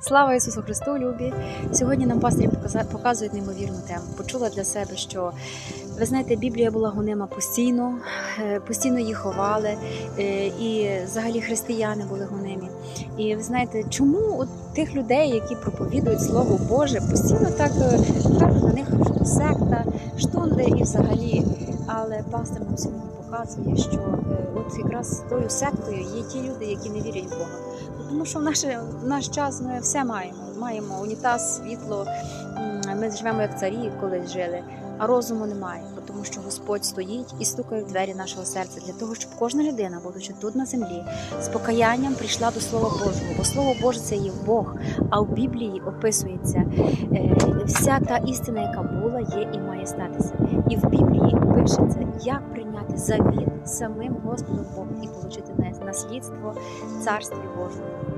Слава Ісусу Христу, любі! Сьогодні нам пастирі показують неймовірну тему. Почула для себе, що ви знаєте, Біблія була гонима постійно, е, постійно її ховали, е, і взагалі християни були гонимі. І ви знаєте, чому от тих людей, які проповідують Слово Боже, постійно так е, кажуть на них що секта, штунди і взагалі. Але пастор нам сьогодні показує, що е, от якраз тою сектою є ті люди, які не вірять в Бога. Тому що в наш, в наш час ми все маємо. Маємо унітаз, світло. Ми живемо як царі колись жили, а розуму немає, тому що Господь стоїть і стукає в двері нашого серця для того, щоб кожна людина, будучи тут на землі, з покаянням прийшла до Слова Божого. Бо Слово Боже це є Бог. А в Біблії описується е, вся та істина, яка була, є і має статися. І в Біблії пишеться, як прийняти завіт самим Господом Богом і отримати наслідство Царстві Божому.